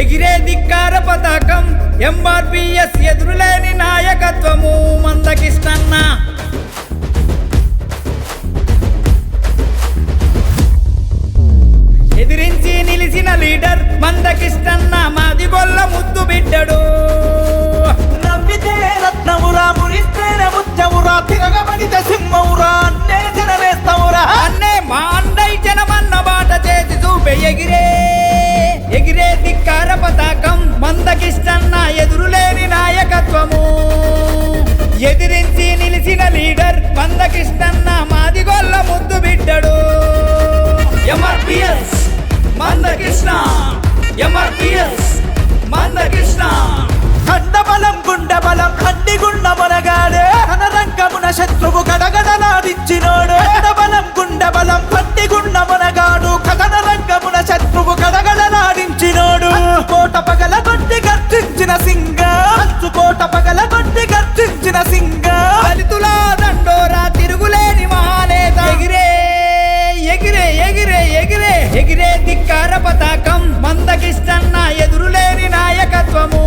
ఎగిరే ధిక్కార పతాకం. ఎంఆర్పిఎస్ ఎదురులేని నాయకత్వము. మందకిష్టన్న. ఎదిరించి నిలిచిన లీడర్ మందకిష్టన్న. మాది గొల్ల ముద్దు బిడ్డడు. నవ్వితే రత్నమురా మురిస్తేనే ముత్యమురా. తిరగబడితే సింహమురా. అన్నే అన్నే మా అండై జనమన్న బాట చేసి చూపే ఎగిరే. ఎగిరే ధిక్కార పతాకం మందకిష్టన్న ఎదురులేని నాయకత్వము. ఎదిరించి నిలిచిన లీడర్ మందకిష్టన్న మాదిగొల్ల ముద్దు బిడ్డడు. ఎంఆర్పిఎస్ మందకృష్ణ ఎంఆర్పిఎస్ మందకృష్ణ. ఖండబలం గుండబలం ఖండిగుండ మొనగాడే కోట పగల కొట్టి గర్జించిన సింగ. దళితుల దండోరా తిరుగులేని మహానేత. ఎగిరే ఎగిరే ఎగిరే ఎగిరే ఎగిరే ధిక్కార పతాకం. మందకిష్టన్న ఎదురులేని నాయకత్వము.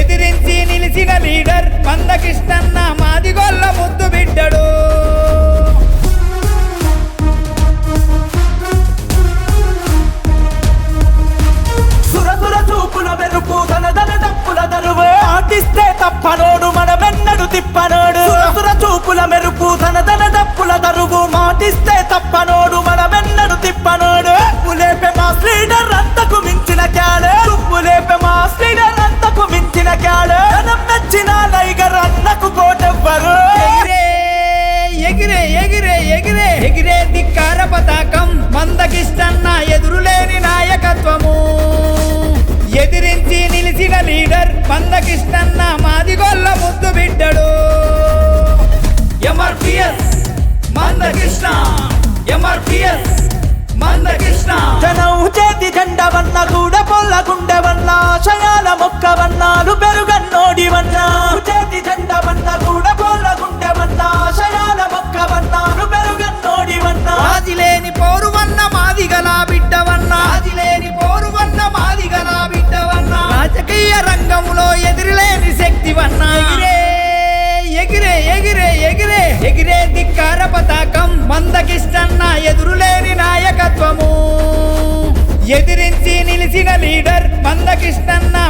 ఎదిరించి నిలిచిన లీడర్ మందకిష్టన్న మెరుపు తన తన తప్పుల తరుగు మాటిస్తే తప్పనోడు మనమెన్నడు తిప్పనోడు. ఉలేపే మా శ్రీడర్ అంతకు మించిన క్యాడే ఉప్పులేపే మా శ్రీడర్ అంతకు మించిన క్యాడే జనం మెచ్చిన లైగర్ అన్నకు కోటెవ్వరు. ఎగిరే ఎగిరే ఎగిరే ఎగిరే. ఎగిరే ధిక్కార పతాకం మందకిష్టన్న ఎదురులేని నాయకత్వము. ఎదిరించి నిలిచిన లీడర్ మందకిష్టన్న మాదిగొల్ల ముద్దు బిడ్డడు. జనం చేతి జెండవన్న కూడా పొల్ల గుండెవన్న ఆశయాల మొక్కవన్నాలు పెరుగన్నోడివన్న చేతి జెండవన్న కూడా పొల్ల గుండెవన్న ఆశయాల మొక్కవన్నాలు పెరుగన్నోడివన్న ఆదిలేని పోరువన్న మాదిగల బిడ్డవన్న ఆదిలేని పోరువన్న మాదిగల బిడ్డవన్న రాజకీయ రంగంలో ఎదిరిలేని శక్తివన్న ఎగిరే ఎగిరే ఎగిరే ఎగిరే. ఎగిరే ధిక్కార పతాకం మందకిష్టన్న ఎదిరించి నిలిచిన